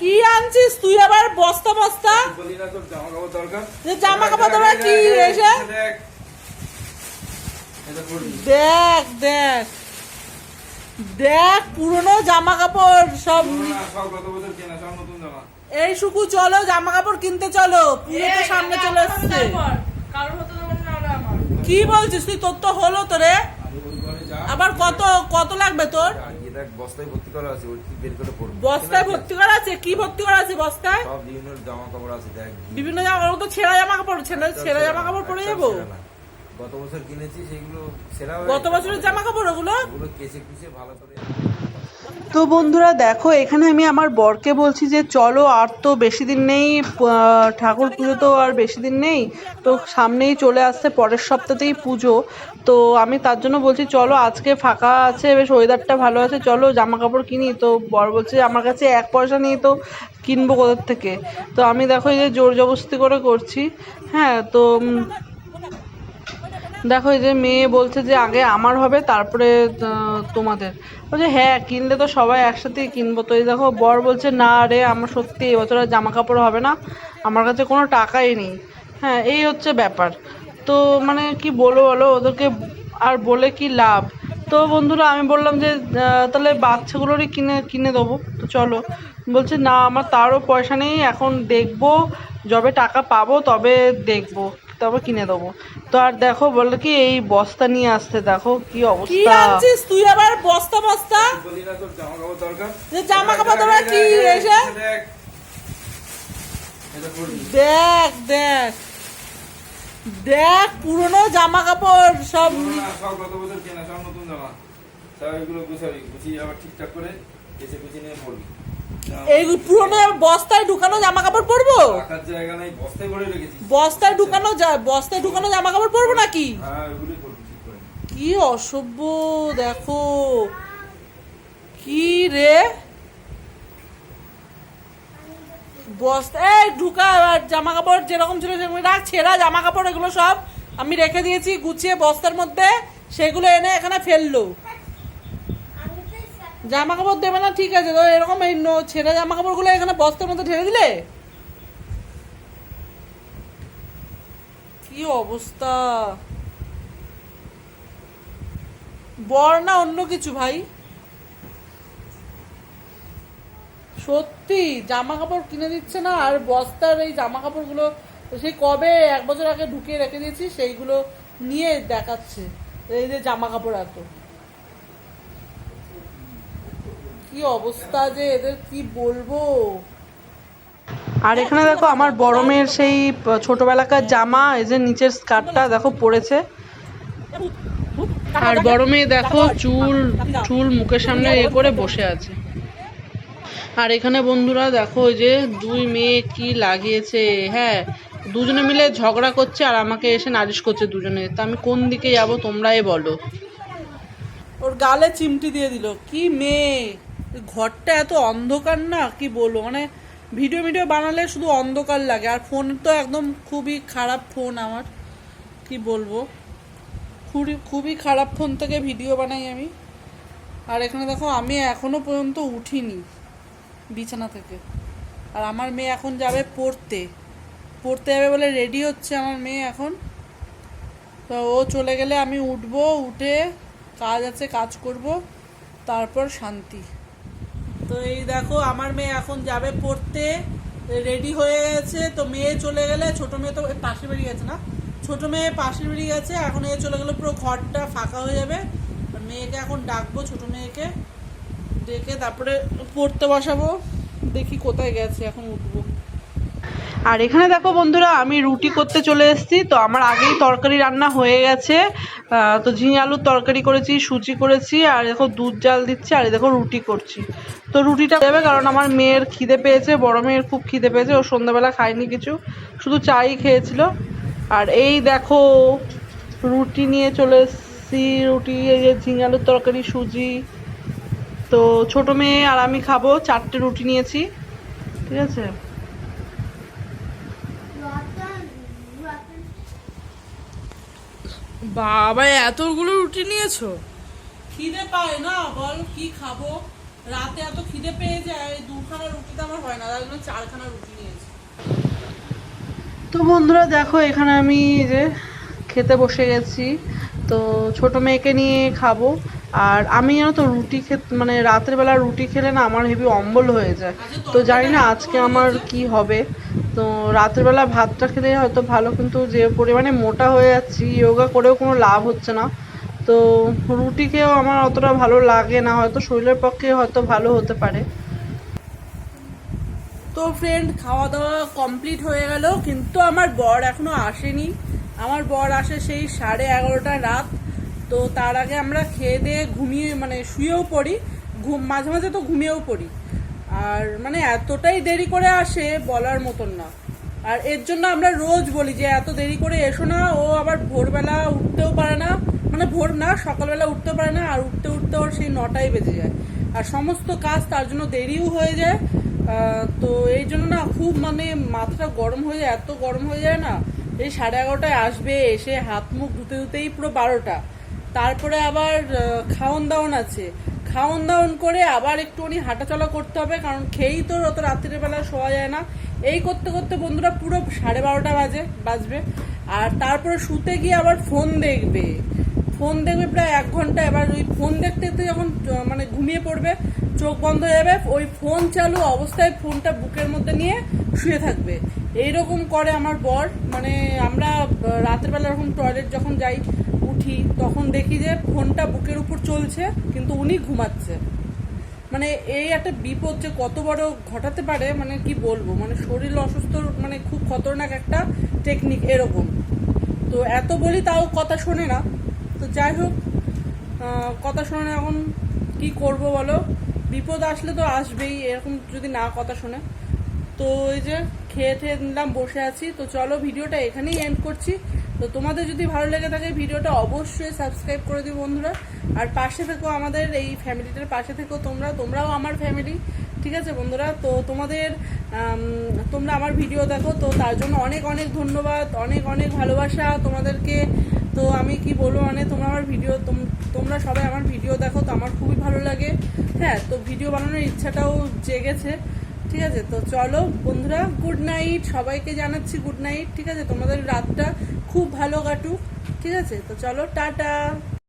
কি আনছিস? তুই আবার বস্তা বস্তা? তোর জামা কাপড় দরকার যে জামা কাপড় দরকার কি এসে? দেখ দেখ। দেখ পুরনো জামা কাপড় সব এই শুকু চলো জামা কাপড় কিনতে চলো। পুজো তো সামনে চলে আমার। কি বলছিস? তুই তোর তো হলো তো রে। আমি বলি ঘরে যা। আবার কত কত লাগবে তোর? দেখ বস্তায় ভর্তি করা আছে ওই বের করে পড়বি বস্তায় ভর্তি করা আছে কি ভর্তি করা আছে বস্তায়? সব বিভিন্ন জামা কাপড় আছে দেখ। বিভিন্ন জামা কাপড় তো ছেঁড়া জামা কাপড় ছেঁড়া ছেঁড়া জামা কাপড় পরে যাব। গত বছর কিনেছি সেগুলো সেরা গত বছরের জামা কাপড় ওগুলো? ওগুলো কেসে কুচে ভালো করে তো বন্ধুরা দেখো, এখানে আমি আমার বরকে বলছি যে, চলো, আর তো বেশি দিন নেই ঠাকুর পুজো তো আর বেশি দিন নেই। তো সামনেই চলে আসছে পরের সপ্তাহতেই পুজো। তো আমি তার জন্য বলছি, চলো, আজকে ফাঁকা আছে, বেশ ওয়েদারটা ভালো আছে, চলো জামা কাপড় কিনি। তো বর বলছে, আমার কাছে এক পয়সা নেই, তো কিনবো কোথার থেকে? তো আমি দেখো, এই যে জোর জবস্তি করে করছি। হ্যাঁ তো দেখো এই যে মেয়ে বলছে যে আগে আমার হবে, তারপরে তোমাদের। বলছে হ্যাঁ কিনলে তো সবাই একসাথেই কিনবো। তো এই দেখো, বর বলছে, না রে, আমার সত্যি এবছর আর জামা কাপড় হবে না। আমার কাছে কোনো টাকাই নেই। হ্যাঁ এই হচ্ছে ব্যাপার। তো মানে কি বলো বলো, ওদেরকে আর বলে কি লাভ? তো বন্ধুরা, আমি বললাম যে তাহলে বাচ্চাগুলোরই কিনে কিনে দেবো। তো চলো। বলছে, না, আমার তারও পয়সা নেই, এখন দেখব। যবে টাকা পাবো, তবে দেখব। তবে কিনে দেবো। তো আর দেখো বলল কি এই বস্তা নিয়ে আসতে দেখো কি কি অবস্থা। তুই আবার? বস্তা বস্তা? জামা কাপড় দরকার যে জামা কাপড় দরকার কি এসে? দেখ দেখ। দেখ পুরনো জামা কাপড় সব গত বছর কেনা সব নতুন জামা। সব এগুলো গুছাবি গুছিয়ে আবার ঠিকঠাক করে কেচে কুচে নিয়ে পড়বি। এই পুরনো বস্তায় ঢুকানো জামা কাপড় পরবো বস্তায় বস্তায় ঢুকানো বস্তায় ঢুকানো জামা কাপড় পরবো নাকি? হ্যাঁ কি অসভ্য দেখো। কি রে? বস্তা এই ঢুকা জামা কাপড় যেরকম ছিল সেরকম রাখ ছেঁড়া জামা কাপড় এগুলো সব আমি রেখে দিয়েছি গুছিয়ে বস্তার মধ্যে সেগুলো এনে এখানে ফেলল। জামা কাপড় দেবে না, ঠিক আছে। তো এরকম এই ছেঁড়া জামা কাপড়গুলো এখানে বস্তার মধ্যে ঢেলে দিলে? কি অবস্থা? বর না অন্য কিছু ভাই? সত্যি জামা কাপড় কিনে দিচ্ছে না, আর বস্তার এই জামা কাপড়গুলো সেই কবে এক বছর আগে ঢুকিয়ে রেখে দিয়েছি, সেইগুলো নিয়ে দেখাচ্ছে, এই যে জামা কাপড় এত। কি অবস্থা যে এদের কি বলব? আর এখানে দেখো আমার বড় মেয়ের সেই ছোটবেলাকার জামা এই যে নিচের স্কার্টটা দেখো পড়েছে আর বড় মেয়ে দেখো চুল চুল মুখের সামনে এ করে বসে আছে। আর এখানে বন্ধুরা দেখো যে দুই মেয়ে কি লাগিয়েছে। হ্যাঁ দুজনে মিলে ঝগড়া করছে আর আমাকে এসে নালিশ করছে দুজনে। তা আমি কোন দিকে যাব তোমরাই বলো। ওর গালে চিমটি দিয়ে দিল। কি মেয়ে? ঘরটা এত অন্ধকার না? কি বলব? মানে ভিডিও ভিডিও বানালে শুধু অন্ধকার লাগে। আর ফোন তো একদম খুবই খারাপ ফোন আমার। কি বলব? খুবই খুবই খারাপ ফোন থেকে ভিডিও বানাই আমি। আর এখানে দেখো, আমি এখনও পর্যন্ত উঠিনি বিছানা থেকে। আর আমার মেয়ে এখন যাবে পড়তে। পড়তে যাবে বলে রেডি হচ্ছে আমার মেয়ে এখন। তো ও চলে গেলে আমি উঠবো, উঠে কাজ আছে, কাজ করব। তারপর শান্তি। তো এই দেখো, আমার মেয়ে এখন যাবে পড়তে রেডি হয়ে গেছে। তো মেয়ে চলে গেলে, ছোট মেয়ে তো পাশে বেরিয়ে গেছে না? ছোট মেয়ে পাশে বেরিয়ে গেছে, এখন এ চলে গেলে, পুরো ঘরটা ফাঁকা হয়ে যাবে। মেয়েকে এখন ডাকবো, ছোট মেয়েকে ডেকে তারপরে পড়তে বসাবো। দেখি কোথায় গেছে, এখন উঠবো। আর এখানে দেখো বন্ধুরা, আমি রুটি করতে চলে এসেছি। তো আমার আগেই তরকারি রান্না হয়ে গেছে। তো ঝিঙে আলুর তরকারি করেছি, সুজি করেছি, আর দেখো দুধ জাল দিচ্ছি, আর দেখো রুটি করছি। তো রুটিটা দেবে কারণ আমার মেয়ের খিদে পেয়েছে, বড় মেয়ের খুব খিদে পেয়েছে, ও সন্ধ্যাবেলা খায়নি কিছু, শুধু চাই খেয়েছিল। আর এই দেখো, রুটি নিয়ে চলে এসেছি, রুটি, এই যে ঝিঙে আলুর তরকারি, সুজি। তো ছোট মেয়ে আর আমি খাব, চারটে রুটি নিয়েছি, ঠিক আছে? বাবা এতগুলো রুটি নিয়েছো? খিদে পায় না বল কি খাব? রাতে এত খিদে পেয়ে যায় দুখানা রুটিতে আমার হয় না তার জন্য চারখানা রুটি নিয়েছি। তো বন্ধুরা দেখো এখানে আমি যে খেতে বসে গেছি। তো ছোট মেয়েকে নিয়ে খাব। আর আমি জানো তো রুটি খেতে মানে রাতের বেলা রুটি খেলে না আমার হেভি অম্বল হয়ে যায়। তো জানি না আজকে আমার কি হবে। তো রাতের বেলা ভাতটা খেলে হয়তো ভালো, কিন্তু যে পরিমাণে মোটা হয়ে যাচ্ছি যোগা করেও কোনো লাভ হচ্ছে না। তো রুটি খেয়েও আমার অতটা ভালো লাগে না, হয়তো শরীরের পক্ষে হয়তো ভালো হতে পারে। তো ফ্রেন্ড খাওয়া দাওয়া কমপ্লিট হয়ে গেল, কিন্তু আমার বর এখনও আসেনি। আমার বর আসে সেই সাড়ে এগারোটা রাত। তো তার আগে আমরা খেয়ে দিয়ে ঘুমিয়ে মানে শুয়েও পড়ি। ঘুম, মাঝে মাঝে তো ঘুমিয়েও পড়ি। আর মানে এতটাই দেরি করে আসে বলার মতন না। আর এর জন্য আমরা রোজ বলি যে, এত দেরি করে এসো না, ও আবার ভোরবেলা উঠতেও পারে না। মানে ভোর না, সকালবেলা উঠতে পারে না, আর উঠতে উঠতে ওর সেই নটাই বেজে যায়। আর সমস্ত কাজ তার জন্য দেরিও হয়ে যায়। তো এই জন্য না খুব মানে মাথাটা গরম হয়ে যায়, এত গরম হয়ে যায় না এই সাড়ে এগারোটায় আসবে, এসে হাত মুখ ধুতে, ধুতেই পুরো বারোটা। তারপরে আবার খাওন দাওন আছে। খাওন দাওন করে আবার একটুখানি হাঁটাচলা করতে হবে, কারণ খেয়েই তো অত রাত্রের বেলা শোয়া যায় না। এই করতে করতে বন্ধুরা পুরো সাড়ে বারোটা বাজে, বাজবে। আর তারপরে শুতে গিয়ে আবার ফোন দেখবে। ফোন দেখবে প্রায় এক ঘণ্টা। এবার ওই ফোন দেখতে দেখতে যখন মানে ঘুমিয়ে পড়বে, চোখ বন্ধ হয়ে যাবে, ওই ফোন চালু অবস্থায় ফোনটা বুকের মধ্যে নিয়ে শুয়ে থাকবে। এইরকম করে আমার বর। মানে আমরা রাতের বেলা টয়লেট যখন যাই উঠি, তখন দেখি যে ফোনটা বুকের উপর চলছে, কিন্তু উনি ঘুমাচ্ছে। মানে এই একটা বিপদ যে কত বড় ঘটাতে পারে মানে কি বলব? মানে শরীর অসুস্থ মানে খুব খতরনাক একটা টেকনিক এরকম। তো এত বলি তাও কথা শোনে না। তো যাই হোক কথা শোনে না এখন কি করব বলো? বিপদ আসলে তো আসবেই, এরকম যদি না কথা শোনে। তো এই যে খেয়ে ঠেয়ে নিলাম, বসে আছি। তো চলো, ভিডিওটা এখানেই এন্ড করছি। তো তোমাদের যদি ভালো লেগে থাকে ভিডিওটা অবশ্যই সাবস্ক্রাইব করে দিও বন্ধুরা। আর পাশে থেকো আমাদের এই ফ্যামিলিটার পাশে থেকো তোমরা, তোমরাও আমার ফ্যামিলি, ঠিক আছে বন্ধুরা? তো তোমাদের তোমরা আমার ভিডিও দেখো, তো তার জন্য অনেক অনেক ধন্যবাদ, অনেক অনেক ভালোবাসা তোমাদেরকে। তো আমি কি বলব মানে তোমরা আমার ভিডিও তোমরা সবাই আমার ভিডিও দেখো, তো আমার খুবই ভালো লাগে। হ্যাঁ তো ভিডিও বানানোর ইচ্ছাটাও জেগেছে, ঠিক আছে? তো চলো বন্ধুরা, গুড নাইট, সবাইকে জানাচ্ছি গুড নাইট, ঠিক আছে? তোমাদের রাতটা খুব ভালো কাটুক ঠিক আছে? তো চলো টাটা।